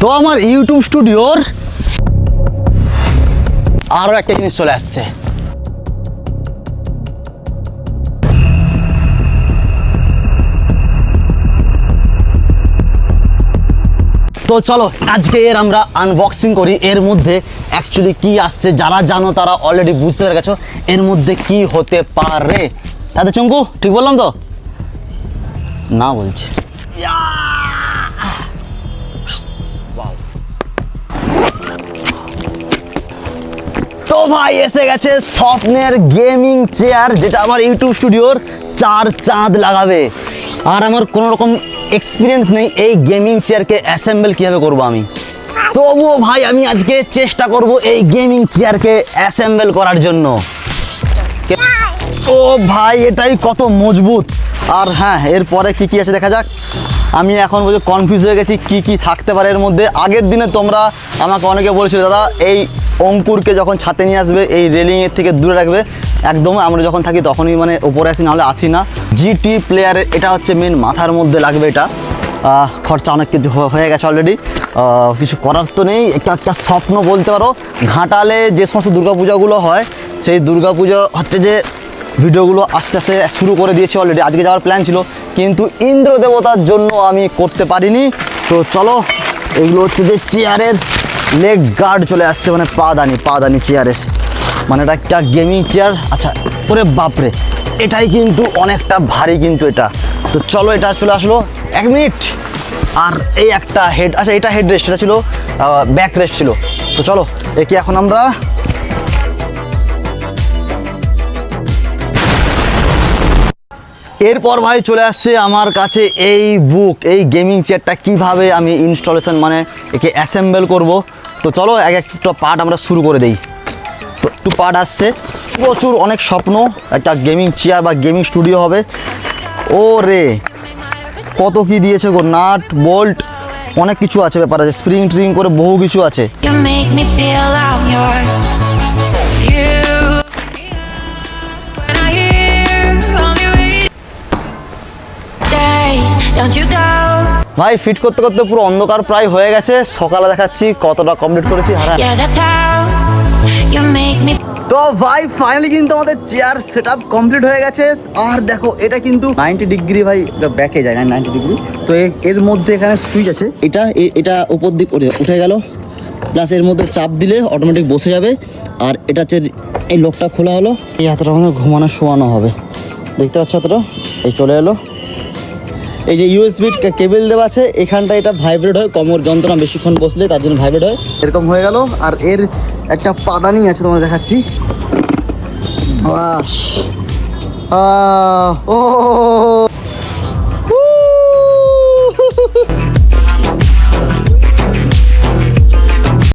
তো আমার ইউটিউব স্টুডিওর আরও একটা জিনিস চলে আসছে। তো চলো, আজকে এর আমরা আনবক্সিং করি। এর মধ্যে অ্যাকচুয়ালি কি আসছে যারা জানো তারা অলরেডি বুঝতে পেরে গেছো। এর মধ্যে কি হতে পারে? তাতে চঙ্কু, ঠিক বললাম তো? না বলছে। ভাই, এসে গেছে স্বপ্নের গেমিং চেয়ার যেটা আমার ইউটিউব স্টুডিওর চার চাঁদ লাগাবে। আর আমার কোনো রকম এক্সপিরিয়েন্স নেই এই গেমিং চেয়ারকে অ্যাসেম্বল কীভাবে করব আমি। তবুও ভাই, আমি আজকে চেষ্টা করব এই গেমিং চেয়ারকে অ্যাসেম্বল করার জন্য। ও ভাই, এটাই কত মজবুত। আর হ্যাঁ এরপরে কি কি আছে দেখা যাক। আমি এখন বলছি কনফিউজ হয়ে গেছি, কি কি থাকতে পারে এর মধ্যে। আগের দিনে তোমরা আমাকে অনেকে বলেছিল, দাদা, এই অঙ্কুরকে যখন ছাতে নিয়ে আসবে, এই রেলিংয়ের থেকে দূরে রাখবে, একদম আমরা যখন থাকি তখনই মানে ওপরে আসি, নাহলে আসি না। জিটি প্লেয়ারের এটা হচ্ছে মেন মাথার মধ্যে লাগবে এটা। খরচা অনেক কিছু হয়ে গেছে অলরেডি কিছু করার তো নেই, একটা একটা স্বপ্ন বলতে পারো। ঘাটালে যে সমস্ত দুর্গাপূজাগুলো হয়, সেই দুর্গাপুজো হচ্ছে যে ভিডিওগুলো আস্তে আস্তে শুরু করে দিয়েছি অলরেডি আজকে যাওয়ার প্ল্যান ছিল কিন্তু ইন্দ্র দেবতার জন্য আমি করতে পারিনি। তো চলো, এগুলো হচ্ছে যে চেয়ারের লেগ গার্ড চলে আসছে মানে পাদানি পাদানি চেয়ারের। মানে এটা একটা গেমিং চেয়ার আচ্ছা ওরে বাপরে, এটাই কিন্তু অনেকটা ভারী কিন্তু এটা। তো চলো, এটা চলে আসলো। এক মিনিট। আর এই একটা হেড আচ্ছা এটা হেড রেস্ট এটা ছিল ব্যাক রেস্ট ছিল। তো চলো একে এখন আমরা। এরপর ভাই চলে আসছে আমার কাছে এই বুক এই গেমিং চেয়ারটা কীভাবে আমি ইনস্টলেশন মানে একে অ্যাসেম্বল করব। তো চলো এক একটা পার্ট আমরা শুরু করে দেই। একটু পার্ট আসছে। প্রচুর অনেক স্বপ্ন, একটা গেমিং চেয়ার বা গেমিং স্টুডিও হবে। ও রে কত কি দিয়েছে গো নাট বোল্ট অনেক কিছু আছে ব্যাপার আছে। স্প্রিং ট্রিং করে বহু কিছু আছে। ভাই ফিট করতে করতে পুরো অন্ধকার প্রায় হয়ে গেছে। সকালে দেখাচ্ছি কতটা কমপ্লিট করেছি হারা. তো ভাই ফাইনালি কিন্তু আমাদের চেয়ার সেট আপ কমপ্লিট হয়ে গেছে। আর দেখো এটা কিন্তু নাইনটি ডিগ্রি ভাই ব্যাকে যায় নাইনটি ডিগ্রি তো এর মধ্যে এখানে সুইচ আছে। এটা এ- এটা উপর দিক উঠে- উঠে গেল। প্লাস এর মধ্যে চাপ দিলে অটোমেটিক বসে যাবে। আর এটা হচ্ছে এই লোকটা খোলা হলো। এই এতটা মানে ঘুমানো শোয়ানো হবে। দেখতে পাচ্ছ এতটা? এই চলে এলো। এই যে ইউএসবি কেবল দেওয়া আছে এখানটা এটা ভাইব্রেট হয় কোমর যন্ত্রণা বেশিক্ষণ বসলে তার জন্য ভাইব্রেট হয় এরকম হয়ে গেল আর এর একটা পাদানি আছে তোমাদের দেখাচ্ছি ও